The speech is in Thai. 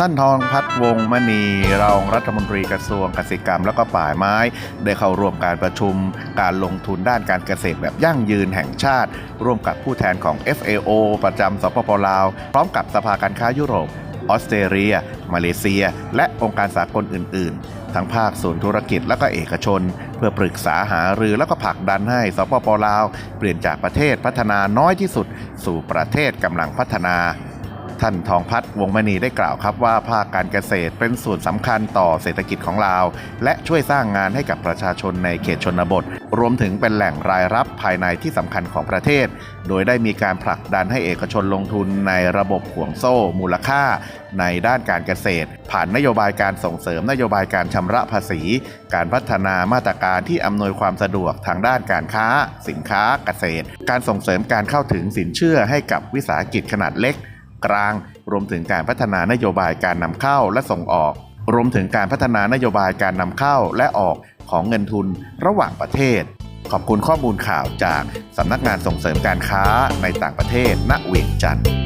ท่านทองพัฒวงมณีรองรัฐมนตรีกระทรวงเกษตรกรรมและก็ป่าไม้ ได้เข้าร่วมการประชุมการลงทุนด้านการเกษตรแบบยั่งยืนแห่งชาติ ร่วมกับผู้แทนของ FAO ประจำสปปลาว พร้อมกับสภาการค้ายุโรป ออสเตรเลีย มาเลเซีย และองค์การสากลอื่น ๆ ทั้งภาคส่วนธุรกิจและก็เอกชน เพื่อปรึกษาหารือแล้วก็ผลักดันให้สปปลาว เปลี่ยนจากประเทศพัฒนาน้อยที่สุด สู่ประเทศกำลังพัฒนา ท่านทองพัฒน์วงมณีได้กล่าวครับว่าภาคการเกษตรเป็นส่วนสำคัญต่อเศรษฐกิจของลาว และช่วยสร้างงานให้กับประชาชนในเขตชนบท รวมถึงเป็นแหล่งรายรับภายในที่สำคัญของประเทศ โดยได้มีการผลักดันให้เอกชนลงทุนในระบบห่วงโซ่มูลค่า ในด้านการเกษตร ผ่านนโยบายการส่งเสริมนโยบายการชำระภาษี การพัฒนามาตรการที่อำนวยความสะดวกทางด้านการค้า สินค้าเกษตร การส่งเสริมการเข้าถึงสินเชื่อให้กับวิสาหกิจขนาดเล็ก กลาง รวมถึงการพัฒนานโยบายการนำเข้าและส่งออก รวมถึงการพัฒนานโยบายการนำเข้าและออกของเงินทุนระหว่างประเทศ ขอบคุณข้อมูลข่าวจากสำนักงานส่งเสริมการค้าในต่างประเทศณเวียงจันทร์